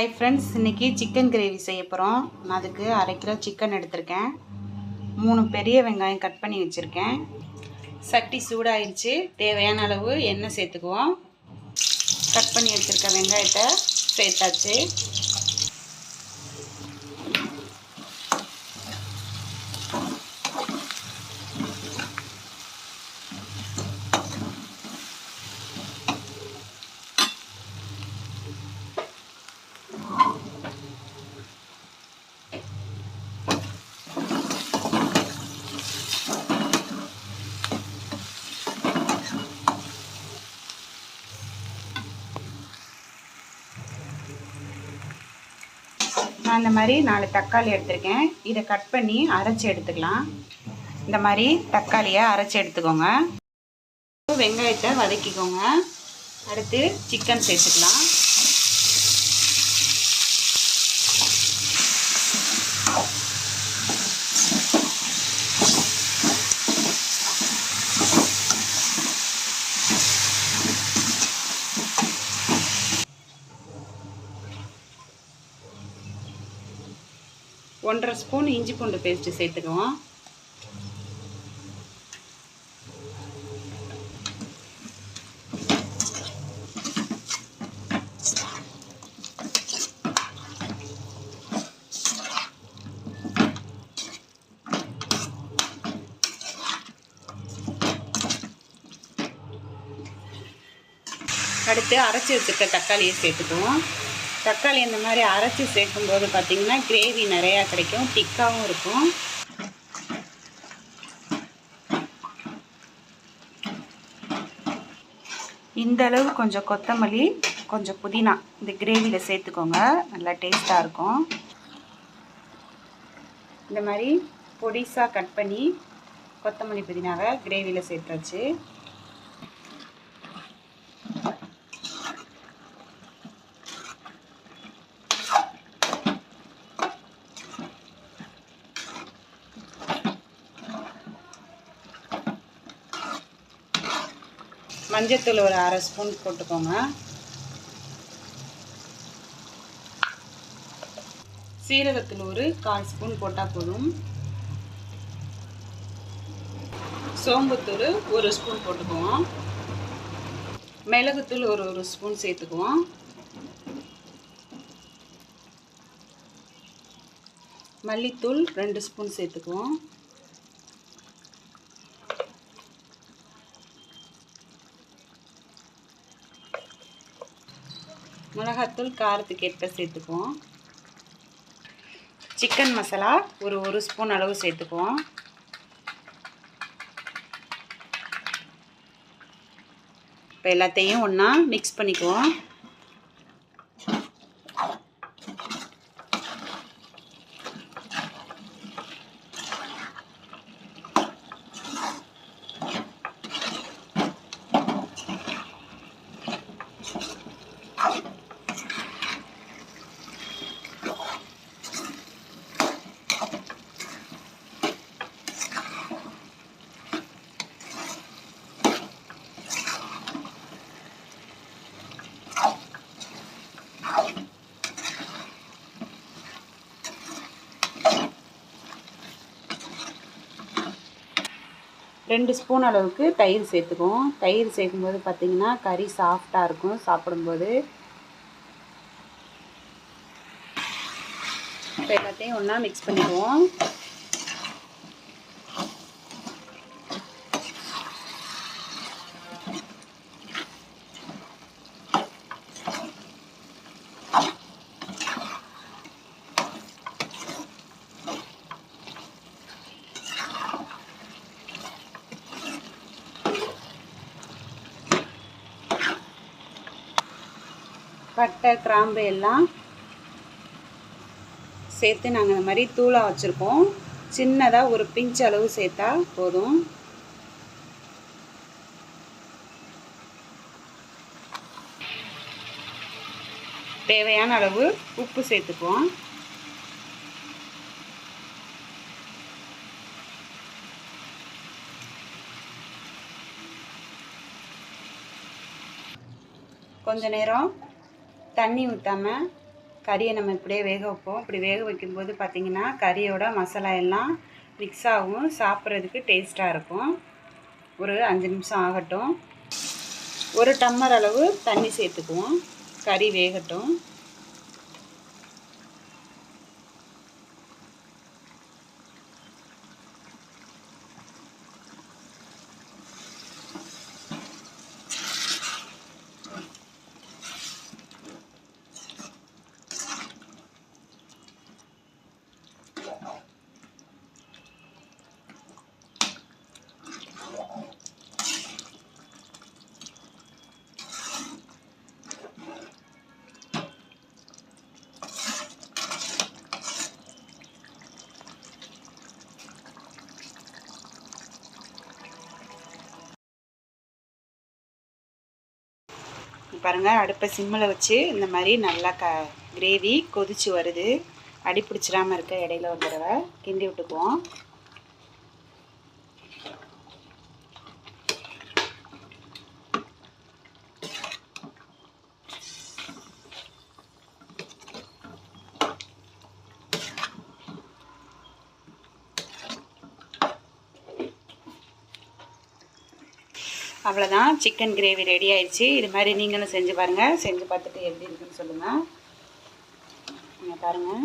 Hi friends இன்றைக்கி chicken gravy செய்ய போகிறோம் நான் அதுக்கு அரை கிலோ சிக்கன் எடுத்திருக்கேன். மூணு பெரிய வெங்காயம் கட் பண்ணி வச்சுருக்கேன். சட்டி சூடாயிருச்சு. தேவையான அளவு எண்ணெய் சேர்த்துக்குவோம். கட் பண்ணி வச்சுருக்க வெங்காயத்தை சேர்த்தாச்சு. நான் இந்த மாதிரி நாலு தக்காளி எடுத்திருக்கேன். இதை கட் பண்ணி அரைச்சி எடுத்துக்கலாம். இந்த மாதிரி தக்காளியை அரைச்சி எடுத்துக்கோங்க. வெங்காயத்தை வதக்கிக்கோங்க. அடுத்து சிக்கன் சேர்த்துக்கலாம். ஒன்றரை ஸ்பூன் இஞ்சி பூண்டு பேஸ்ட்டு சேர்த்துக்குவோம். அடுத்து அரைச்சி வச்சுருக்க தக்காளியை சேர்த்துக்குவோம். தக்காளி இந்த மாதிரி அரைச்சி சேர்க்கும்போது பார்த்திங்கன்னா கிரேவி நிறையா கிடைக்கும். திக்காகவும் இருக்கும். இந்த அளவு கொஞ்சம் கொத்தமல்லி கொஞ்சம் புதினா இந்த கிரேவியில் சேர்த்துக்கோங்க. நல்லா டேஸ்ட்டாக இருக்கும். இந்த மாதிரி பொடிசாக கட் பண்ணி கொத்தமல்லி புதினாவை கிரேவியில் சேர்த்தாச்சு. மஞ்சத்தூள் ஒரு அரை ஸ்பூன் போட்டுக்கோங்க. சீரகத்தூள் ஒரு கால் ஸ்பூன் போட்டால் போதும். சோம்புத்தூள் ஒரு ஸ்பூன் போட்டுக்குவோம். மிளகுத்தூள் ஒரு ஒரு ஸ்பூன் சேர்த்துக்குவோம். மல்லித்தூள் ரெண்டு ஸ்பூன் சேர்த்துக்குவோம். மிளகாத்தூள் காரத்துக்கு ஏற்ப சேர்த்துக்குவோம். சிக்கன் மசாலா ஒரு ஒரு ஸ்பூன் அளவு சேர்த்துக்குவோம். இப்போ எல்லாத்தையும் ஒன்றா மிக்ஸ் பண்ணிக்குவோம். ரெண்டு ஸ்பூன் அளவுக்கு தயிர் சேர்த்துக்குவோம். தயிர் சேர்க்கும்போது பார்த்திங்கன்னா கறி சாஃப்டாக இருக்கும் சாப்பிடும்போது. இப்போ எல்லாத்தையும் ஒன்றா மிக்ஸ் பண்ணிக்குவோம். பட்டை கிராம்பு எல்லாம் சேர்த்து நாங்கள் இந்த மாதிரி தூளாக வச்சுருக்கோம். சின்னதாக ஒரு பிஞ்ச் அளவு சேர்த்தா போதும். தேவையான அளவு உப்பு சேர்த்துக்குவோம். கொஞ்ச நேரம் தண்ணி ஊற்றாமல் கறியை நம்ம இப்படியே வேக வைப்போம். இப்படி வேக வைக்கும்போது பார்த்திங்கன்னா கறியோட மசாலா எல்லாம் மிக்ஸ் ஆகும். சாப்பிட்றதுக்கு டேஸ்ட்டாக இருக்கும். ஒரு அஞ்சு நிமிஷம் ஆகட்டும். ஒரு டம்மர் அளவு தண்ணி சேர்த்துக்குவோம். கறி வேகட்டும். பாருங்கள் அடுப்பை சிம்மில் வச்சு இந்த மாதிரி நல்லா க கிரேவி கொதிச்சு வருது. அடி பிடிச்சிடாமல் இருக்க இடையில ஒரு தடவை கிண்டி விட்டுக்குவோம். அவ்வளோதான் சிக்கன் கிரேவி ரெடி ஆயிடுச்சு. இது மாதிரி நீங்களும் செஞ்சு பாருங்கள் செஞ்சு பார்த்துட்டு எப்படி இருக்குன்னு சொல்லுங்கள் நீங்கள் பாருங்கள்